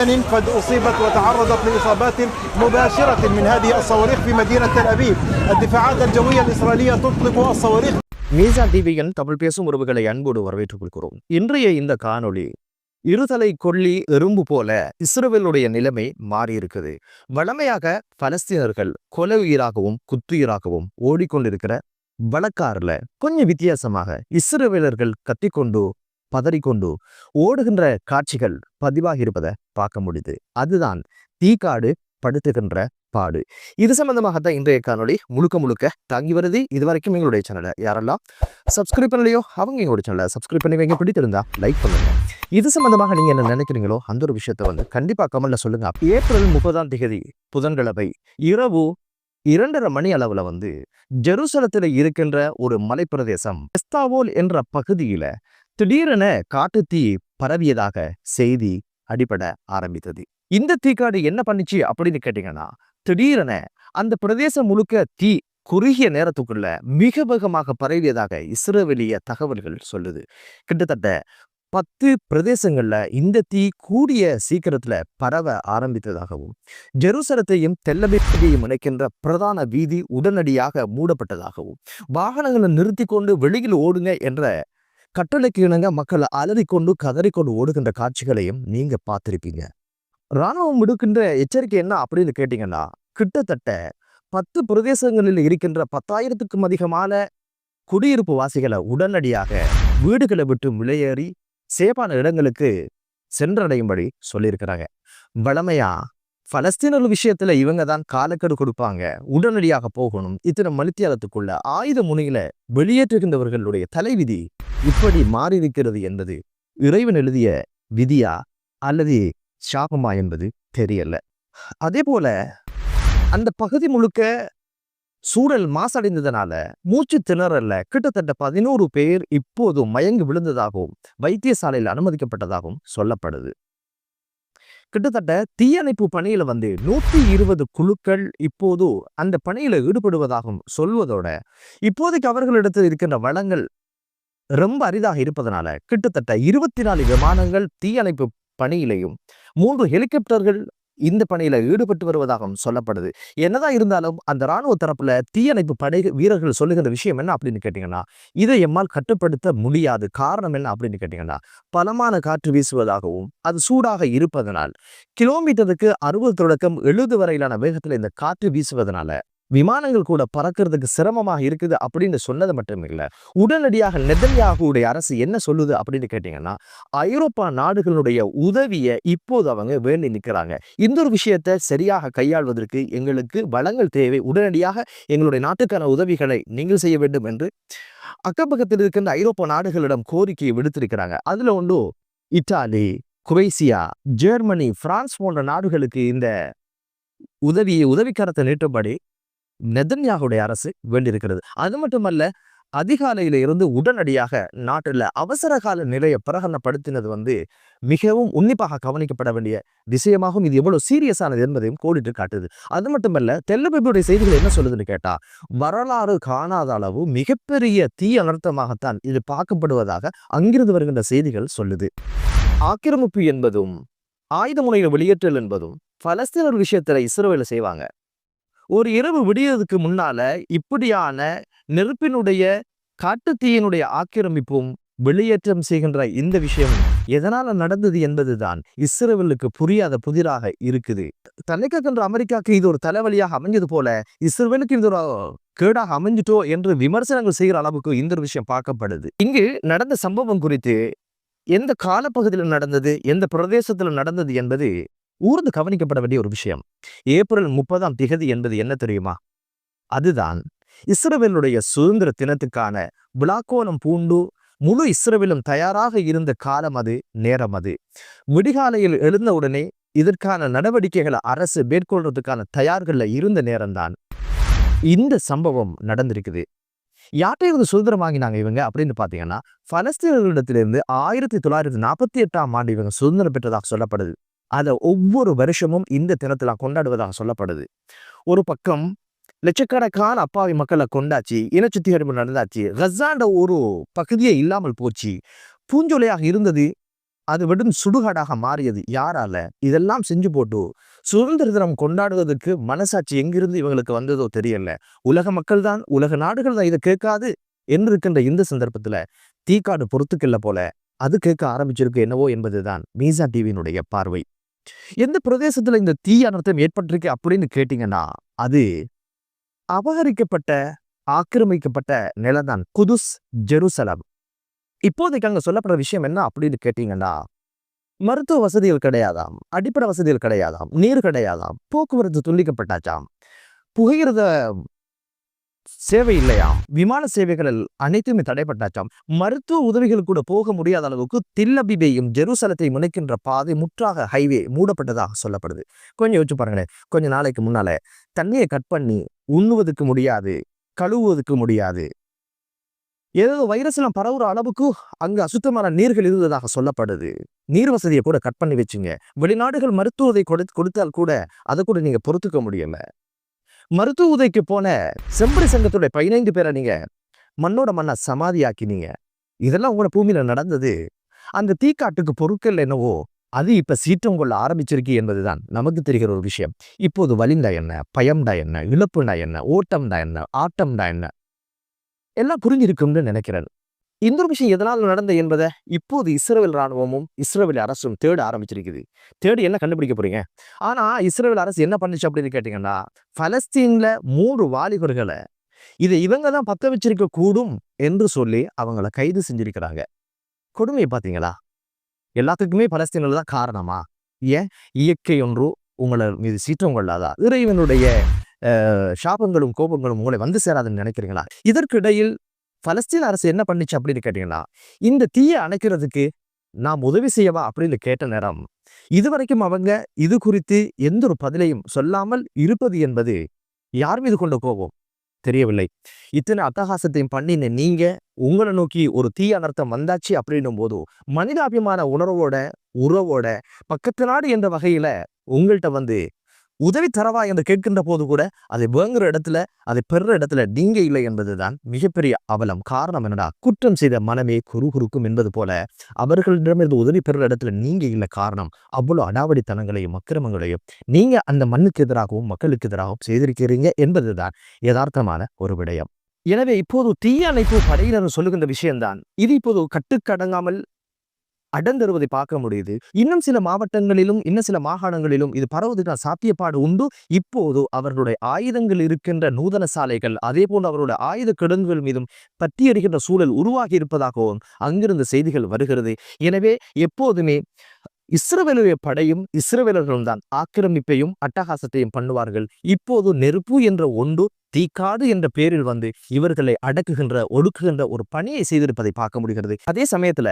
قد أصيبت وتعرضت لإصابات مباشرة من هذه الصواريخ في مدينة تل أبيب الدفاعات الجوية الإسرائيلية تطلق الصواريخ மீசான் டிவியின் தமிழ் பேசும் உறவுகளை அன்போடு வரவேற்றுக் கொள்கிறோம் இன்றைய இந்த காணொளி இருதலை கொல்லி எறும்பு போல இஸ்ரவேலுடைய நிலைமை மாறி இருக்குது வளமையாக பலஸ்தீனர்கள் கொலை உயிராகவும் குத்துயிராகவும் ஓடிக்கொண்டிருக்கிற வழக்காறுல கொஞ்சம் வித்தியாசமாக இஸ்ரவேலர்கள் கத்திக்கொண்டு பதறிக்கொண்டு ஓடுகின்ற காட்சிகள் பதிவாகி இருப்பதை பார்க்க முடியுது. அதுதான் தீக்காடு படுத்துகின்ற பாடு. இது சம்பந்தமாகத்தான் இன்றைய காணொலி முழுக்க முழுக்க தாங்கி வருது. இது வரைக்கும் எங்களுடைய சேனலை யாரெல்லாம் சப்ஸ்கிரைப் பண்ணலையோ அவங்க எங்களுடைய சேனலை சப்ஸ்கிரைப் பண்ணி வைங்க. பிடித்திருந்தா லைக் பண்ணுங்க. இது சம்பந்தமாக நீங்கள் என்ன நினைக்கிறீங்களோ அந்த ஒரு விஷயத்தை வந்து கண்டிப்பாக கமெண்ட்ல சொல்லுங்க. ஏப்ரல் முப்பதாம் தேதி புதன்கிழமை இரவு இரண்டரை மணி அளவுல வந்து ஜெருசலத்தில் இருக்கின்ற ஒரு மலைப்பிரதேசம் எஸ்தாவோல் என்ற பகுதியில திடீரென காட்டுத்தீ பரவியதாக செய்தி அடிபட ஆரம்பித்தது. இந்த தீக்காடு என்ன பண்ணுச்சு அப்படின்னு கேட்டீங்கன்னா திடீரென அந்த பிரதேசம் முழுக்க தீ குறுகிய நேரத்துக்குள்ள மிக வேகமாக பரவியதாக இஸ்ரேலிய தகவல்கள் சொல்லுது. கிட்டத்தட்ட பத்து பிரதேசங்கள்ல இந்த தீ கூடிய சீக்கிரத்துல பரவ ஆரம்பித்ததாகவும் ஜெருசலத்தையும் தெல்லபியையும் இணைக்கின்ற பிரதான வீதி உடனடியாக மூடப்பட்டதாகவும் வாகனங்களை நிறுத்தி கொண்டு வெளியில் ஓடுங்க என்ற கட்டளைக்கு இணங்க மக்கள் அலறிக்கொண்டு கதறிக்கொண்டு ஓடுகின்ற காட்சிகளையும் நீங்க பார்த்துருப்பீங்க. ராணுவம் விடுக்கின்ற எச்சரிக்கை என்ன அப்படின்னு கேட்டீங்கன்னா கிட்டத்தட்ட பத்து பிரதேசங்களில் இருக்கின்ற பத்தாயிரத்துக்கும் அதிகமான குடியிருப்பு வாசிகளை உடனடியாக வீடுகளை விட்டு விலையேறி சேப்பான இடங்களுக்கு சென்றடையும்படி சொல்லியிருக்கிறாங்க. வளமையா? பலஸ்தீனர் விஷயத்துல இவங்க தான் காலக்கெடு கொடுப்பாங்க. உடனடியாக போகணும். இத்தனை மலித்தியாலத்துக்குள்ள ஆயுத முனையில வெளியேற்றுகின்றவர்களுடைய தலைவிதி இப்படி மாறி இருக்கிறது என்பது இறைவன் எழுதிய விதியா? அல்லது சாபமா என்பது தெரியல. அதே போல அந்த பகுதி முழுக்க சூழல் மாசடைந்ததனால மூச்சு திணறல்ல. கிட்டத்தட்ட பதினோரு பேர் இப்போதும் மயங்கி விழுந்ததாகவும் வைத்தியசாலையில் அனுமதிக்கப்பட்டதாகவும் சொல்லப்படுது. கிட்டத்தட்ட தீயணைப்பு பணியில வந்து நூத்தி இருபது குழுக்கள் இப்போது அந்த பணியில ஈடுபடுவதாகவும் சொல்வதோட இப்போதைக்கு அவர்களிடத்தில் இருக்கின்ற வளங்கள் ரொம்ப அரிதாக இருப்பதனால கிட்டத்தட்ட இருபத்தி நாலு விமானங்கள் தீயணைப்பு பணியிலையும் மூன்று ஹெலிகாப்டர்கள் இந்த பணியில ஈடுபட்டு வருவதாகவும் சொல்லப்படுது. என்னதான் இருந்தாலும் அந்த ராணுவ தரப்புல தீயணைப்பு படை வீரர்கள் சொல்லுகின்ற விஷயம் என்ன அப்படின்னு கேட்டீங்கன்னா இதை எம்மால் கட்டுப்படுத்த முடியாது. காரணம் என்ன அப்படின்னு கேட்டீங்கன்னா பலமான காற்று வீசுவதாகவும் அது சூடாக இருப்பதனால் கிலோமீட்டருக்கு அறுபது தொடக்கம் எழுபது வரையிலான வேகத்துல இந்த காற்று வீசுவதனால விமானங்கள் கூட பறக்கிறதுக்கு சிரமமாக இருக்குது அப்படின்னு சொன்னது மட்டும் இல்லை. உடனடியாக நெதன்யாகுடைய அரசு என்ன சொல்லுது அப்படின்னு கேட்டீங்கன்னா ஐரோப்பா நாடுகளுடைய உதவியை இப்போது அவங்க வேண்டி நிற்கிறாங்க இந்த ஒரு விஷயத்தை சரியாக கையாள்வதற்கு எங்களுக்கு வளங்கள் தேவை. உடனடியாக எங்களுடைய நாட்டுக்கான உதவிகளை நீங்கள் செய்ய வேண்டும் என்று அக்கப்பக்கத்தில் இருக்கின்ற ஐரோப்பா நாடுகளிடம் கோரிக்கையை விடுத்திருக்கிறாங்க. அதுல ஒன்று இத்தாலி குரேசியா ஜெர்மனி பிரான்ஸ் போன்ற நாடுகளுக்கு இந்த உதவியை உதவிக்கரத்தை நீட்டும்படி நெதன்யாகுடைய அரசு வேண்டியிருக்கிறது. அது மட்டுமல்ல அதிகாலையில இருந்து உடனடியாக நாட்டில் அவசர கால நிலையை பிரகடனப்படுத்தினது வந்து மிகவும் உன்னிப்பாக கவனிக்கப்பட வேண்டிய விஷயமாகவும் இது எவ்வளவு சீரியஸானது என்பதையும் கோடிட்டு காட்டுது. அது மட்டுமல்ல தெல்லபிபுடைய செய்திகள் என்ன சொல்லுதுன்னு கேட்டா வரலாறு காணாத அளவு மிகப்பெரிய தீ அனர்த்தமாகத்தான் இது பார்க்கப்படுவதாக அங்கிருந்து வருகின்ற செய்திகள் சொல்லுது. ஆக்கிரமிப்பு என்பதும் ஆயுத முனையில் வெளியேற்றல் என்பதும் பலஸ்தீனர் விஷயத்துல இஸ்ரோவேல செய்வாங்க. ஒரு இரவு விடியதுக்கு முன்னால இப்படியான நெருப்பினுடைய காட்டுத்தீயினுடைய ஆக்கிரமிப்பும் வெளியேற்றம் செய்கின்ற இந்த விஷயம் எதனால நடந்தது என்பதுதான் இஸ்ரேலுக்கு புரியாத புதிராக இருக்குது. தன்னைக்கென்ற அமெரிக்காவுக்கு இது ஒரு தலைவலியாக அமைஞ்சது போல இஸ்ரேலுக்கு இது ஒரு கேடாக அமைஞ்சிட்டோ என்று விமர்சனங்கள் செய்கிற அளவுக்கு இந்த ஒரு விஷயம் பார்க்கப்படுது. இங்கு நடந்த சம்பவம் குறித்து எந்த காலப்பகுதியில் நடந்தது எந்த பிரதேசத்தில் நடந்தது என்பது ஊர்ந்து கவனிக்கப்பட வேண்டிய ஒரு விஷயம். ஏப்ரல் முப்பதாம் திகதி என்பது என்ன தெரியுமா? அதுதான் இஸ்ரவேலுடைய சுதந்திர தினத்துக்கான விழாக்கோலம் பூண்டு முழு இஸ்ரவேலும் தயாராக இருந்த காலம் அது நேரம் அது. விடிகாலையில் எழுந்தவுடனே இதற்கான நடவடிக்கைகளை அரசு மேற்கொள்றதுக்கான தயார்கள்ல இருந்த நேரம்தான். இந்த சம்பவம் நடந்திருக்குது. யார்கிட்ட இருந்து சுதந்திரம் வாங்கினாங்க இவங்க அப்படின்னு பார்த்தீங்கன்னா பலஸ்தீனர்களிடத்திலிருந்து ஆயிரத்தி தொள்ளாயிரத்தி நாற்பத்தி எட்டாம் ஆண்டு இவங்க சுதந்திரம் பெற்றதாக சொல்லப்படுது. அதை ஒவ்வொரு வருஷமும் இந்த தினத்துல கொண்டாடுவதாக சொல்லப்படுது. ஒரு பக்கம் லட்சக்கணக்கான அப்பாவி மக்களை கொண்டாச்சு இனச்சுத்திகரிப்பு நடந்தாச்சு கசாண்ட ஒரு பகுதியே இல்லாமல் போச்சு பூஞ்சொலையாக இருந்தது அது விடும் சுடுகாடாக மாறியது. யாரால? இதெல்லாம் செஞ்சு போட்டு சுதந்திர தினம் கொண்டாடுவதற்கு மனசாட்சி எங்கிருந்து இவங்களுக்கு வந்ததோ தெரியல. உலக மக்கள் தான் உலக நாடுகள் தான் இதை கேட்காது என்று இருக்கின்ற இந்த சந்தர்ப்பத்துல தீக்காடு பொறுத்துக்கல்ல போல அது கேட்க ஆரம்பிச்சிருக்கு என்னவோ என்பதுதான் மீசா டிவியினுடைய பார்வை. எந்த பிரதேசத்துல இந்த தீ அனர்த்தம் ஏற்பட்டிருக்கு அப்படின்னு கேட்டீங்கன்னா அது அபகரிக்கப்பட்ட ஆக்கிரமிக்கப்பட்ட நிலம்தான். குதுஸ் ஜெருசலம். இப்போதைக்கு அங்க சொல்லப்படுற விஷயம் என்ன அப்படின்னு கேட்டீங்கன்னா மருத்துவ வசதிகள் கிடையாதாம் அடிப்படை வசதிகள் கிடையாதாம் நீர் கிடையாதாம் போக்குவரத்து துண்டிக்கப்பட்டாச்சாம் புகையிறத சேவை இல்லையா? விமான சேவைகளில் அனைத்துமே தடைப்பட்டாச்சாம். மருத்துவ உதவிகள் கூட போக முடியாத அளவுக்கு தில்லபிபையும் ஜெருசலத்தை முனைக்கின்ற பாதை முற்றாக ஹைவே மூடப்பட்டதாக சொல்லப்படுது. கொஞ்சம் யோசிச்சு பாருங்களேன். கொஞ்ச நாளைக்கு முன்னால தண்ணியை கட் பண்ணி உண்ணுவதுக்கு முடியாது கழுவுவதுக்கு முடியாது. ஏதோ எல்லாம் பரவுற அளவுக்கு அங்கு அசுத்தமான நீர்கள் இருந்ததாக சொல்லப்படுது. நீர் வசதியை கூட கட் பண்ணி வச்சுங்க. வெளிநாடுகள் மருத்துவத்தை கொடுத்தால் கூட அதை கூட நீங்க பொறுத்துக்க முடியல. மருத்துவ உதவிக்கு போன செம்பரி சங்கத்துடைய பதினைந்து பேரை நீங்க மண்ணோட மண்ணை சமாதியாக்கினீங்க. இதெல்லாம் உங்களோட பூமியில நடந்தது. அந்த தீக்காட்டுக்கு பொருட்கள் என்னவோ அது இப்ப சீற்றம் கொள்ள ஆரம்பிச்சிருக்கு என்பதுதான். நமக்கு தெரிகிற ஒரு விஷயம். இப்போது வலிண்டா என்ன? பயம்டா என்ன? இழப்புண்டா என்ன? ஓட்டம்டா என்ன? ஆட்டம்டா என்ன? எல்லாம் புரிஞ்சிருக்கும்னு நினைக்கிறேன். இந்த ஒரு விஷயம் எதனால் நடந்த என்பதை இப்போது இஸ்ரேல் ராணுவமும் இஸ்ரேல் அரசும் தேட ஆரம்பிச்சிருக்குது. தேடி என்ன கண்டுபிடிக்க போறீங்க? ஆனா இஸ்ரேல் அரசு என்ன பண்ணுச்சு அப்படின்னு கேட்டீங்கன்னா பலஸ்தீன்ல மூன்று வாலிபர்களை இதை இவங்க தான் பத்த வச்சிருக்க கூடும் என்று சொல்லி அவங்கள கைது செஞ்சிருக்கிறாங்க. கொடுமையை பார்த்தீங்களா? எல்லாத்துக்குமே பலஸ்தீனில் தான் காரணமா? ஏன்? இயற்கை ஒன்று உங்களை மீது சீற்றம் கொள்ளாதா? இறைவனுடைய அஹ், சாபங்களும் கோபங்களும் உங்களை வந்து சேராதுன்னு நினைக்கிறீங்களா? இதற்கிடையில் பலஸ்தீன் அரசு என்ன பண்ணுச்சு அப்படின்னு கேட்டீங்கன்னா இந்த தீயை அணைக்கிறதுக்கு நாம் உதவி செய்யவா அப்படின்னு கேட்ட நேரம் இதுவரைக்கும் அவங்க இது குறித்து எந்த ஒரு பதிலையும் சொல்லாமல் இருப்பது என்பது யார் மீது கொண்ட கோபம்? தெரியவில்லை. இத்தனை அட்டகாசத்தையும் பண்ணின நீங்க உங்களை நோக்கி ஒரு தீ அனர்த்தம் வந்தாச்சு அப்படின்னும் போது மனிதாபிமான உணர்வோட உறவோட பக்கத்து நாடு என்ற வகையில உங்கள்கிட்ட வந்து உதவி தரவா என்று கேட்கின்ற போது கூட அதை வேங்குற இடத்துல அதை பெறுற இடத்துல நீங்க இல்லை என்பதுதான் மிகப்பெரிய அவலம். காரணம் என்னடா குற்றம் செய்த மனமே குறுகுறுக்கும் என்பது போல அவர்களிடமிருந்து உதவி பெறுற இடத்துல நீங்க இல்லை. காரணம் அவ்வளவு அடாவடித்தனங்களையும் அக்கிரமங்களையும் நீங்க அந்த மண்ணுக்கு எதிராகவும் மக்களுக்கு எதிராகவும் செய்திருக்கிறீங்க என்பதுதான் யதார்த்தமான ஒரு விடயம். எனவே இப்போது தீயணைப்பு படையினர் சொல்லுகின்ற விஷயம்தான். இது இப்போது கட்டுக்கடங்காமல் அடர்ந்தருவதை பார்க்க முடியுது. இன்னும் சில மாவட்டங்களிலும் இன்னும் சில மாகாணங்களிலும் இது பரவுவதற்கான சாத்தியப்பாடு உண்டு. இப்போது அவர்களுடைய ஆயுதங்கள் இருக்கின்ற நூதன சாலைகள் அதே போன்று அவருடைய ஆயுத கிடங்குகள் மீதும் பற்றி சூழல் உருவாகி இருப்பதாகவும் அங்கிருந்த செய்திகள் வருகிறது. எனவே எப்போதுமே இஸ்ரவேலுடைய படையும் இஸ்ரவேலர்களும் தான் ஆக்கிரமிப்பையும் அட்டகாசத்தையும் பண்ணுவார்கள். இப்போது நெருப்பு என்ற ஒன்று தீக்காடு என்ற பேரில் வந்து இவர்களை அடக்குகின்ற ஒடுக்குகின்ற ஒரு பணியை செய்திருப்பதை பார்க்க முடிகிறது. அதே சமயத்துல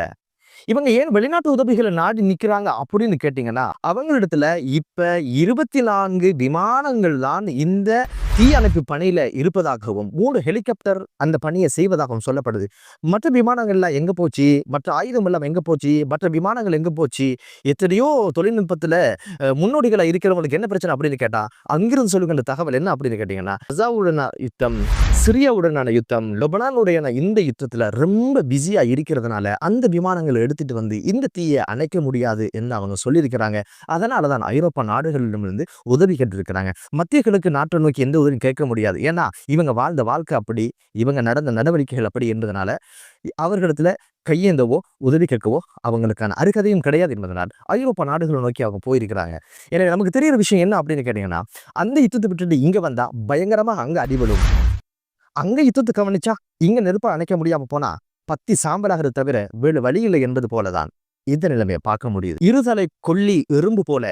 இவங்க ஏன் வெளிநாட்டு உதவிகளை நாடி நிக்கிறாங்க அப்படின்னு கேட்டீங்கன்னா அவங்களிடத்துல இப்ப இருபத்தி நான்கு விமானங்கள் தான் இந்த தீ அணைப்பு பணியில இருப்பதாகவும் மூணு ஹெலிகாப்டர் அந்த பணியை செய்வதாகவும் சொல்லப்படுது. மற்ற விமானங்கள்லாம் எங்க போச்சு? மற்ற ஆயுதம் எல்லாம் எங்க போச்சு? மற்ற விமானங்கள் எங்க போச்சு? எத்தனையோ தொழில்நுட்பத்துல அஹ், முன்னோடிகளா இருக்கிறவங்களுக்கு என்ன பிரச்சனை அப்படின்னு கேட்டா அங்கிருந்து சொல்லுகின்ற தகவல் என்ன அப்படின்னு கேட்டீங்கன்னா கசாவுடனான யுத்தம் சிரியாவுடனான யுத்தம் லொபனானுடையான இந்த யுத்தத்துல ரொம்ப பிஸியா இருக்கிறதுனால அந்த விமானங்களை எடுத்துட்டு வந்து இந்த தீயை அணைக்க முடியாது என்று அவங்க சொல்லியிருக்கிறாங்க. அதனாலதான் ஐரோப்பா நாடுகளிடமிருந்து உதவி கேட்டிருக்கிறாங்க. மத்திய கிழக்கு நாட்டை நோக்கி எந்த உதவியும் கேட்க முடியாது. ஏன்னா இவங்க வாழ்ந்த வாழ்க்கை அப்படி இவங்க நடந்த நடவடிக்கைகள் அப்படி என்பதனால அவர்களிடத்துல கையேந்தவோ உதவி கேட்கவோ அவங்களுக்கான அருகதையும் கிடையாது என்பதனால் ஐரோப்பா நாடுகளை நோக்கி அவங்க போயிருக்கிறாங்க. எனவே நமக்கு தெரியிற விஷயம் என்ன அப்படின்னு கேட்டீங்கன்னா அந்த யுத்தத்தை விட்டுட்டு இங்க வந்தா பயங்கரமா அங்க அடிபடும் அங்க யுத்தத்தை கவனிச்சா இங்க நெருப்பை அணைக்க முடியாம போனா பத்தி சாம்பலாகிறது தவிர வேறு வழி இல்லை என்பது போலதான். இந்த நிலைமையை பார்க்க முடியுது. இருதலை கொல்லி எறும்பு போல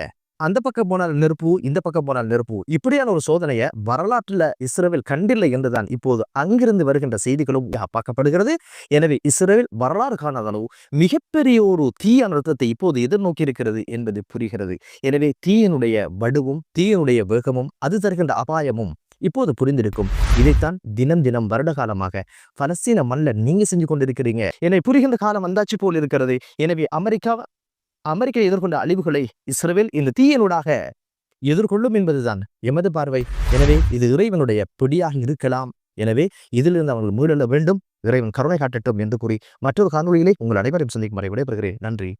அந்த பக்கம் போனால் நெருப்பு இந்த பக்கம் போனால் நெருப்பு. இப்படியான ஒரு சோதனையை வரலாற்றுல இஸ்ரேல் கண்டில்லை என்றுதான் இப்போது அங்கிருந்து வருகின்ற செய்திகளும் பார்க்கப்படுகிறது எனவே இஸ்ரேல் வரலாறு காணாத அளவு மிகப்பெரிய ஒரு தீய அழுத்தத்தை இப்போது எதிர்நோக்கி இருக்கிறது என்பது புரிகிறது. எனவே தீயனுடைய வடுவும் தீயனுடைய வேகமும் அது தருகின்ற அபாயமும் இப்போது புரிந்திருக்கும். இதைத்தான் தினம் தினம் வருட காலமாக பலஸ்தீன மண்ணில் நீங்க செஞ்சு கொண்டிருக்கிறீங்க. என்னை புரிகின்ற காலம் வந்தாச்சு போல் இருக்கிறது. எனவே அமெரிக்கா அமெரிக்கா எதிர்கொண்ட அழிவுகளை இஸ்ரேல் இந்த தீயனூடாக எதிர்கொள்ளும் என்பதுதான். எமது பார்வை. எனவே இது இறைவனுடைய பிடியாக இருக்கலாம். எனவே இதிலிருந்து அவர்கள் மீளெழ வேண்டும். இறைவன் கருணை காட்டட்டும் என்று கூறி மற்றொரு காணொளியிலே உங்கள் அனைவரையும் சந்திக்கும் வரை விடைபெறுகிறேன். நன்றி.